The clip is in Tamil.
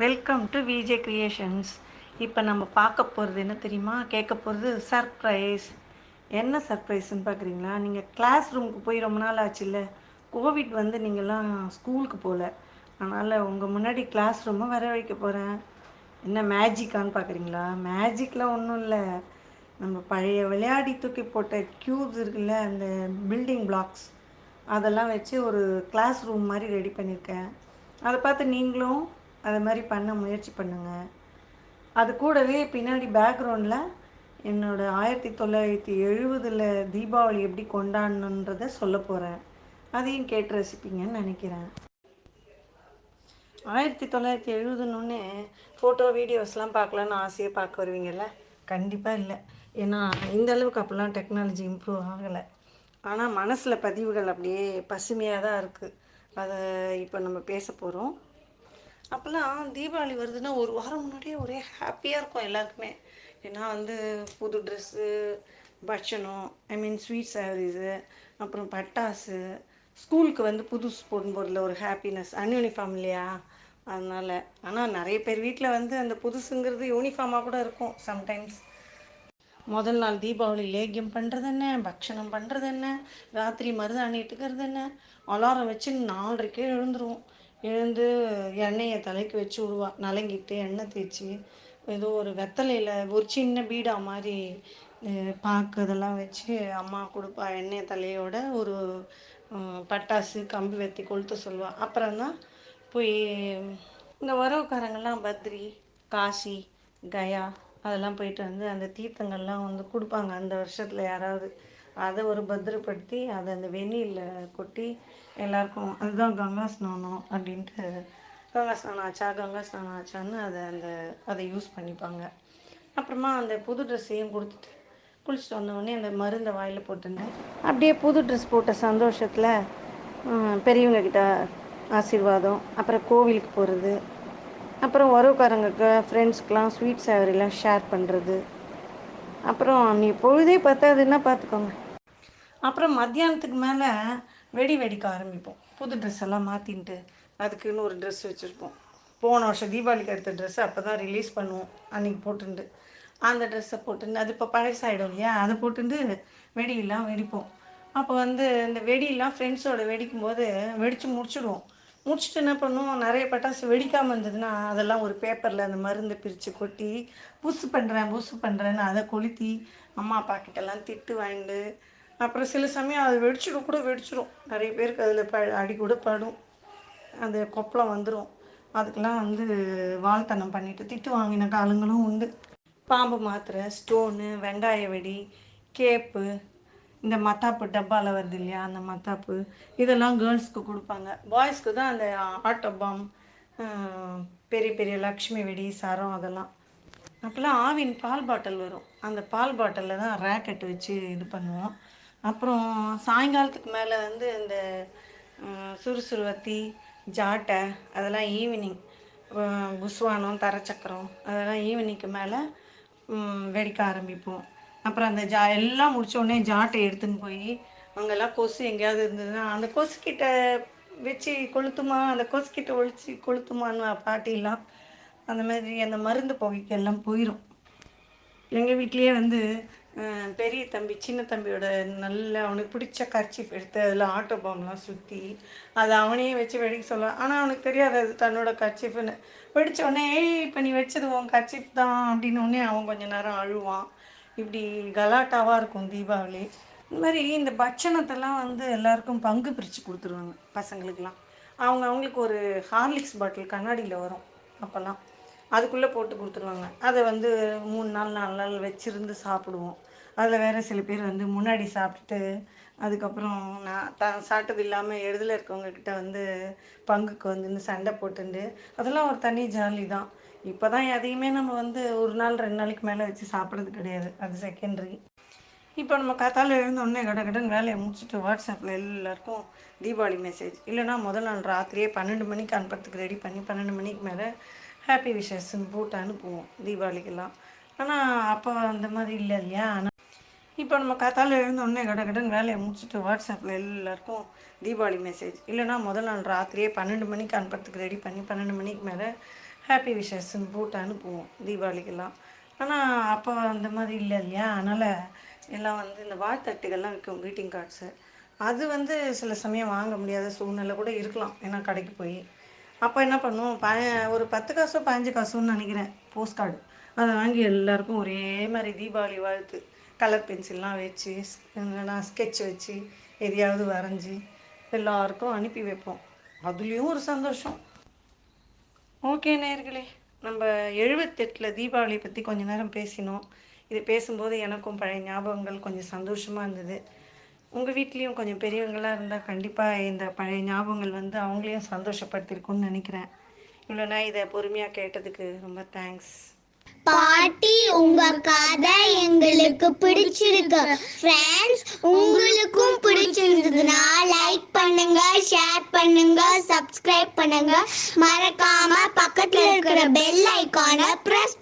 வெல்கம் டு விஜே கிரியேஷன்ஸ் இப்போ நம்ம பார்க்க போகிறது என்ன தெரியுமா? கேட்க போகிறது சர்ப்ரைஸ் என்ன சர்ப்ரைஸ்ன்னு பார்க்குறீங்களா? நீங்கள் கிளாஸ் ரூமுக்கு போய் ரொம்ப நாள் ஆச்சுல்ல? கோவிட் வந்து நீங்கள்லாம் ஸ்கூலுக்கு போகல அதனால் உங்கள் முன்னாடி கிளாஸ் ரூமை வர வைக்க போகிறேன் என்ன மேஜிக்கான்னு பார்க்குறீங்களா? மேஜிக்லாம் ஒன்றும் இல்லை. நம்ம பழைய விளையாடி தூக்கி போட்ட க்யூப்ஸ் இருக்குல்ல அந்த பில்டிங் பிளாக்ஸ் அதெல்லாம் வச்சு ஒரு கிளாஸ் ரூம் மாதிரி ரெடி பண்ணியிருக்கேன். அதை பார்த்து நீங்களும் அதை மாதிரி பண்ண முயற்சி பண்ணுங்கள் அது கூடவே பின்னாடி பேக்ரவுண்டில் என்னோட ஆயிரத்தி தொள்ளாயிரத்தி எழுபதில் தீபாவளி எப்படி கொண்டாடணுன்றதை சொல்ல போகிறேன் அதையும் கேட்டு ரசிப்பீங்கன்னு நினைக்கிறேன். ஆயிரத்தி தொள்ளாயிரத்தி எழுபதுன்னு ஃபோட்டோ வீடியோஸ்லாம் பார்க்கலான்னு ஆசையாக பார்க்க வருவீங்கல்ல? கண்டிப்பாக இல்லை. ஏன்னா இந்த அளவுக்கு அப்போல்லாம் டெக்னாலஜி இம்ப்ரூவ் ஆகலை. ஆனால் மனசில் பதிவுகள் அப்படியே பசுமையாக தான் இருக்குது அதை இப்போ நம்ம பேச போகிறோம் அப்போல்லாம் தீபாவளி வருதுன்னா ஒரு வாரம் முன்னாடியே ஒரே ஹாப்பியாக இருக்கும் எல்லாருக்குமே. ஏன்னா வந்து புது ட்ரெஸ்ஸு பட்சணம் ஐ மீன் ஸ்வீட் சாரீஸு அப்புறம் பட்டாசு ஸ்கூலுக்கு வந்து புதுசு போடும்போதில் ஒரு ஹாப்பினஸ் அன்யூனிஃபார்ம் இல்லையா? அதனால் ஆனால் நிறைய பேர் வீட்டில் வந்து அந்த புதுசுங்கிறது யூனிஃபார்மாக கூட இருக்கும் சம்டைம்ஸ் முதல் நாள் தீபாவளி லேகியம் பண்ணுறது என்ன? பக்ஷணம் பண்ணுறது என்ன? ராத்திரி மருதாணி இட்டுக்கிறது என்ன? அலாரம் வச்சு நாலரைக்கே எழுந்துருவோம். எழுந்து எண்ணெயை தலைக்கு வச்சு விடுவா. நலங்கிட்டு எண்ணெய் தேய்ச்சி ஏதோ ஒரு வெத்தலையில் ஒரு சின்ன பீடா மாதிரி பாக்கு இதெல்லாம் வச்சு அம்மா கொடுப்பா. எண்ணெய் தலையோட ஒரு பட்டாசு கம்பி வெத்தி கொளுத்த சொல்லுவாள் அப்புறம் தான் போய் இந்த உறவுக்காரங்கள்லாம் பத்ரி காசி கயா அதெல்லாம் போயிட்டு வந்து அந்த தீர்த்தங்கள்லாம் வந்து கொடுப்பாங்க. அந்த வருஷத்தில் யாராவது அதை ஒரு பத்திரப்படுத்தி அதை அந்த வெந்நீரில் கொட்டி எல்லாருக்கும் அதுதான் கங்கா ஸ்நானம் அப்படின்ட்டு கங்கா ஸ்நானம் ஆச்சா கங்கா ஸ்நானம் ஆச்சான்னு அதை அந்த அதை யூஸ் பண்ணிப்பாங்க. அப்புறமா அந்த புது ட்ரெஸ்ஸையும் கொடுத்துட்டு குளிச்சுட்டு வந்தோடனே அந்த மருந்தை வாயில் போட்டுருந்தேன் அப்படியே புது ட்ரெஸ் போட்ட சந்தோஷத்தில் பெரியவங்கக்கிட்ட ஆசீர்வாதம் அப்புறம் கோவிலுக்கு போகிறது அப்புறம் உறவுக்காரங்களுக்கு ஃப்ரெண்ட்ஸ்க்கெலாம் ஸ்வீட் சேவரிலாம் ஷேர் பண்ணுறது அப்புறம் நீ பொழுதே பத்தாதுன்னா பார்த்துக்கோங்க அப்புறம் மத்தியானத்துக்கு மேலே வெடி வெடிக்க ஆரம்பிப்போம். புது ட்ரெஸ் எல்லாம் மாற்றின்ட்டு அதுக்குன்னு ஒரு ட்ரெஸ் வச்சுருப்போம். போன வருஷம் தீபாவளிக்கு எடுத்த ட்ரெஸ் அப்போ தான் ரிலீஸ் பண்ணுவோம். அன்றைக்கி போட்டுண்டு. அந்த ட்ரெஸ்ஸை போட்டுண்டு. அது இப்போ பழசாயிடும் இல்லையா? அதை போட்டுண்டு வெடியெல்லாம் வெடிப்போம். அப்போ வந்து இந்த வெடியெல்லாம் ஃப்ரெண்ட்ஸோட வெடிக்கும் போது வெடித்து முடிச்சுடுவோம். முடிச்சுட்டு என்ன பண்ணுவோம்? நிறைய பட்டாசு வெடிக்காமல் இருந்ததுன்னா அதெல்லாம் ஒரு பேப்பரில் அந்த மருந்தை பிரித்து கொட்டி புசு பண்ணுறேன் புசு பண்ணுறேன்னு அதை கொளுத்தி அம்மா அப்பா கிட்டலாம் திட்டு வாங்கிட்டு அப்புறம் சில சமயம் அது வெடிச்சிடும் கூட வெடிச்சிடும். நிறைய பேருக்கு அதில் ப அடி கூட படும். அந்த கொப்பளம் வந்துடும் அதுக்கெல்லாம் வந்து வாழ்த்தனம் பண்ணிவிட்டு திட்டு வாங்கின காலங்களும் உண்டு. பாம்பு மாத்திரை ஸ்டோனு வெங்காய வெடி கேப்பு இந்த மத்தாப்பு டப்பாவில் வருது இல்லையா அந்த மத்தாப்பு. இதெல்லாம் கேர்ள்ஸ்க்கு கொடுப்பாங்க. பாய்ஸ்க்கு தான் அந்த ஆட்டோ பாம் பெரிய பெரிய லக்ஷ்மி வெடி சரம் அதெல்லாம். அப்போல்லாம் ஆவின் பால் பாட்டில் வரும். அந்த பால் பாட்டிலில் தான் ரேக்கெட் வச்சு இது பண்ணுவோம். அப்புறம் சாயங்காலத்துக்கு மேலே வந்து இந்த சுறுசுறுவத்தி ஜாட்டை அதெல்லாம் ஈவினிங் புஸ்வானம் தரச்சக்கரம் அதெல்லாம் ஈவினிங்க்கு மேலே வெடிக்க ஆரம்பிப்போம். அப்புறம் அந்த ஜா எல்லாம் முடித்தோடனே ஜாட்டை எடுத்துன்னு போய் அங்கெல்லாம் கொசு எங்கேயாவது இருந்ததுன்னா அந்த கொசுக்கிட்ட வச்சு கொளுத்துமா அந்த கொசுக்கிட்ட ஒழிச்சு கொளுத்துமான்னு பாட்டிலாம் அந்த மாதிரி அந்த மருந்து புகைக்கெல்லாம் போயிடும் எங்கள் வீட்லேயே வந்து பெரிய தம்பி சின்ன தம்பியோட நல்ல அவனுக்கு பிடிச்ச கர்ச்சீஃப் எடுத்து அதில் ஆட்டோ பாம்லாம் சுற்றி அதை அவனையே வச்சு வெடிக்க சொல்லுவான். ஆனால் அவனுக்கு தெரியாது அது தன்னோட கர்ச்சிஃப்னு. வெடித்த உடனே ஏய் இப்போ நீ வச்சது உன் கர்ச்சிஃப் தான் அப்படின்னு உடனே அவன் கொஞ்ச நேரம் அழுவான். இப்படி கலாட்டாவாக இருக்கும் தீபாவளி. இந்த மாதிரி இந்த பட்சணத்தெல்லாம் வந்து எல்லாருக்கும் பங்கு பிரித்து கொடுத்துருவாங்க பசங்களுக்கெல்லாம். அவங்க அவங்களுக்கு ஒரு ஹார்லிக்ஸ் பாட்டில் கண்ணாடியில் வரும் அப்போல்லாம். அதுக்குள்ளே போட்டு கொடுத்துருவாங்க. அதை வந்து மூணு நாள் நாலு நாள் வச்சுருந்து சாப்பிடுவோம். அதில் வேறு சில பேர் வந்து முன்னாடி சாப்பிட்டுட்டு அதுக்கப்புறம் நான் த சாப்பிட்டது இல்லாமல் எழுதில் இருக்கவங்கக்கிட்ட வந்து பங்குக்கு வந்து சண்டை போட்டுண்டு அதெல்லாம் ஒரு தனி ஜாலி தான். இப்போ தான் எதையுமே நம்ம வந்து ஒரு நாள் ரெண்டு நாளைக்கு மேலே வச்சு சாப்பிட்றது கிடையாது. அது செகண்டரி இப்போ நம்ம காத்தால எழுந்தோடனே கட கடன் வேலையை முடிச்சுட்டு வாட்ஸ்அப்பில் எல்லாருக்கும் தீபாவளி மெசேஜ் இல்லைனா முதல் நாள் ராத்திரியே பன்னெண்டு மணிக்கு அனுப்புறதுக்கு ரெடி பண்ணி பன்னெண்டு மணிக்கு மேலே ஹாப்பி விஷஸ்ன்னு போட்டு அனுப்புவோம் தீபாவளிக்கெல்லாம். ஆனால் அப்போ அந்த மாதிரி இல்லை இல்லையா? ஆனால் இப்போ நம்ம கத்தால எழுந்தோடனே கட கடன் வேலையை முடிச்சுட்டு வாட்ஸ்அப்பில் எல்லாருக்கும் தீபாவளி மெசேஜ் இல்லைனா முதல் நாள் ராத்திரியே பன்னெண்டு மணிக்கு அனுப்புறதுக்கு ரெடி பண்ணி பன்னெண்டு மணிக்கு மேலே ஹாப்பி விஷஸ்ன்னு போட்டு அனுப்புவோம் தீபாவளிக்கெல்லாம். ஆனால் அப்போ அந்த மாதிரி இல்லை இல்லையா? அதனால் எல்லாம் வந்து இந்த வாழ்த்தட்டுகள்லாம் விற்கும் க்ரீட்டிங் கார்ட்ஸு அது வந்து சில சமயம் வாங்க முடியாத சூழ்நிலை கூட இருக்கலாம். ஏன்னா கடைக்கு போய். அப்போ என்ன பண்ணுவோம்? ப ஒரு பத்து காசோ பதினஞ்சு காசோன்னு நினைக்கிறேன். போஸ்ட் கார்டு அதை வாங்கி எல்லாருக்கும் ஒரே மாதிரி தீபாவளி வாழ்த்து. கலர் பென்சில்லாம் வச்சு என்னென்னா ஸ்கெட்ச் வச்சு எதையாவது வரைஞ்சி எல்லாருக்கும் அனுப்பி வைப்போம். அதுலேயும் ஒரு சந்தோஷம். ஓகே நேர்களே நம்ம எழுபத்தெட்டில் தீபாவளியை பற்றி கொஞ்ச நேரம் பேசினோம். இது பேசும்போது எனக்கும் பழைய ஞாபகங்கள் கொஞ்சம் சந்தோஷமாக இருந்தது. உங்கள் வீட்லேயும் கொஞ்சம் பெரியவங்களாக இருந்தால் கண்டிப்பாக இந்த பழைய ஞாபகங்கள் வந்து அவங்களையும் சந்தோஷப்படுத்தியிருக்கும்னு நினைக்கிறேன். இவ்வளோ நான் இதை பொறுமையாக கேட்டதுக்கு ரொம்ப தேங்க்ஸ் பாட்டி உங்க கதை எங்களுக்கு பிடிச்சிருக்கு. ஃப்ரெண்ட்ஸ் உங்களுக்கும் பிடிச்சிருந்ததுன்னா லைக் பண்ணுங்க ஷேர் பண்ணுங்க சப்ஸ்கிரைப் பண்ணுங்க. மறக்காம பக்கத்துல இருக்கிற பெல் ஐகானை பிரஸ்